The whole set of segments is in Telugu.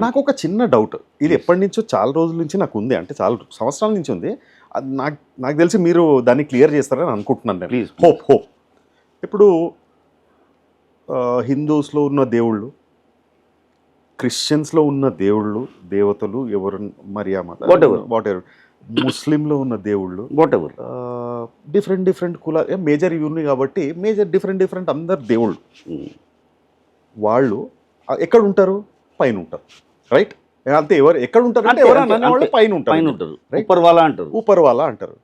నాకు ఒక చిన్న డౌట్. ఇది ఎప్పటి నుంచో చాలా రోజుల నుంచి నాకు ఉంది. అంటే చాలా సంవత్సరాల నుంచి ఉంది. అది నాకు నాకు తెలిసి మీరు దాన్ని క్లియర్ చేస్తారని అనుకుంటున్నాను నేను. Please hope hope. ఇప్పుడు హిందూస్లో ఉన్న దేవుళ్ళు క్రిస్టియన్స్లో ఉన్న దేవుళ్ళు దేవతలు ఎవరు మరియామాత Whatever. వాట్ ఎవర్ ముస్లింలో ఉన్న దేవుళ్ళు వాట్ ఎవర్ డిఫరెంట్ డిఫరెంట్ కుల మేజర్ ఇవి కాబట్టి మేజర్ డిఫరెంట్ డిఫరెంట్ అందరు దేవుళ్ళు. వాళ్ళు ఆ, ఎక్కడ ఉంటారు? పైన ఉంటారు. రైట్ అంతే ఎవరు ఎక్కడ ఉంటారు అంటే అంతే, ఎవరు అంతే, అనేవాళ్ళు అంతే. పైన పైన ఉంటారు. ఉంటారు Right. ఉప్పర్ వాళ్ళ అంటారు. ఊపర్ వాళ్ళ అంటారు.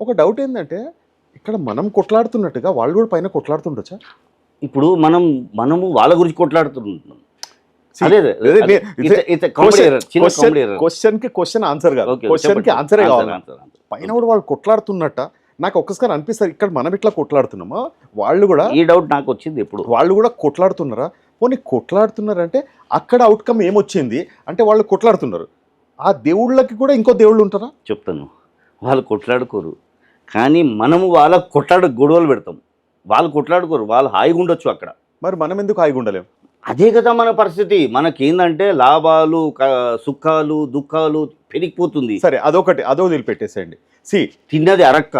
ఒక డౌట్ ఏంటంటే ఇక్కడ మనం కొట్లాడుతున్నట్టుగా వాళ్ళు కూడా పైన కొట్లాడుతుండొచ్చా? ఇప్పుడు మనం మనము వాళ్ళ గురించి కొట్లాడుతుంటున్నాం. క్వశ్చన్కి క్వశ్చన్ ఆన్సర్ కాదు. క్వశ్చన్కి. ఆన్సరే కావాలి. పైన కూడా వాళ్ళు కొట్లాడుతున్నట్ట. నాకు ఒక్కసారి అనిపిస్తుంది ఇక్కడ మనం ఇట్లా కొట్లాడుతున్నామా? వాళ్ళు కూడా ఈ డౌట్ నాకు వచ్చింది ఎప్పుడు? వాళ్ళు కూడా కొట్లాడుతున్నారా? పోనీ కొట్లాడుతున్నారంటే అక్కడ అవుట్కమ్ ఏమొచ్చింది? అంటే వాళ్ళు కొట్లాడుతున్నారు. ఆ దేవుళ్ళకి కూడా ఇంకో దేవుళ్ళు ఉంటారా? చెప్తాను. వాళ్ళు కొట్లాడుకోరు. కానీ మనము వాళ్ళ కొట్లాడు గొడవలు పెడతాం. వాళ్ళు కొట్లాడుకోరు. వాళ్ళు హాయిగా ఉండొచ్చు అక్కడ. మరి మనం ఎందుకు హాయిగా ఉండలేం? అదే కదా మన పరిస్థితి. మనకేందంటే లాభాలు సుఖాలు దుఃఖాలు పెరిగిపోతుంది. సరే అదొకటి అదో వదిలిపెట్టేసేయండి. సి తిన్నది అరక్క.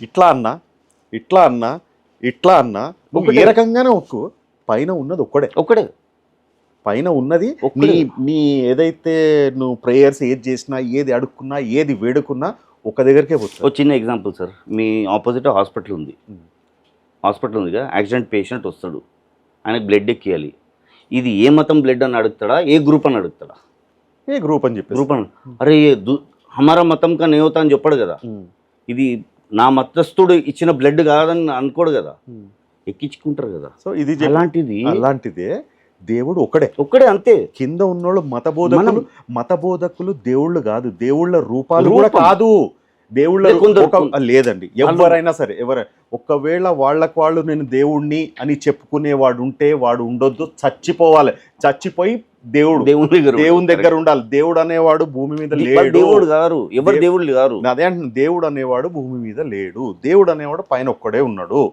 ఇట్లా అన్నా ఇట్లా అన్నా ఇట్లా అన్నా ఏ. రకంగానే ఒక్కు పైన ఉన్నది ఒక్కడే. ఒక్కడే. పైన ఉన్నది. నీ నీ ఏదైతే నువ్వు ప్రేయర్స్ ఏది చేసినా ఏది అడుక్కున్నా ఏది వేడుకున్నా ఒక దగ్గరికే ఒక పోతుంది చిన్న ఎగ్జాంపుల్ సార్. మీ ఆపోజిట్ హాస్పిటల్ ఉంది. హాస్పిటల్ ఉందిగా యాక్సిడెంట్ పేషెంట్ వస్తాడు. ఆయనకు బ్లడ్ ఎక్కియాలి. ఇది ఏ మతం బ్లడ్ అని అడుగుతాడా ఏ గ్రూప్ అని అడుగుతాడా? ఏ గ్రూప్ అని చెప్పేసి. గ్రూప్ అని. అరే హమారా మతం కా నేవతా అని చెప్పాడు కదా. ఇది నా మతస్థుడు ఇచ్చిన బ్లడ్ కాదని అనుకోడు కదా. ఎక్కించుకుంటారు కదా. సో ఇది అలాంటిది అలాంటిదే దేవుడు ఒకడే ఒక్కడే అంతే. కింద ఉన్నోళ్ళు మత బోధకులు మనం- మత బోధకులు దేవుళ్ళు కాదు దేవుళ్ళ రూపాలు కూడా. కాదు. దేవుళ్ళ లేదండి. ఎవరైనా సరే ఎవరైనా ఒకవేళ వాళ్ళకు వాళ్ళు నేను దేవుణ్ణి అని చెప్పుకునేవాడు ఉంటే వాడు ఉండొద్దు చచ్చిపోవాలి. చచ్చిపోయి దేవుడు. దేవుని దగ్గర దేవుని దగ్గర ఉండాలి. దేవుడు అనేవాడు భూమి మీద లేడు. దేవుడు గారు ఎవరు దేవ్- దేవుళ్ళు గారు అదే అంటున్నా, దేవుడు అనేవాడు భూమి మీద లేడు. దేవుడు అనేవాడు పైన ఒక్కడే ఉన్నాడు.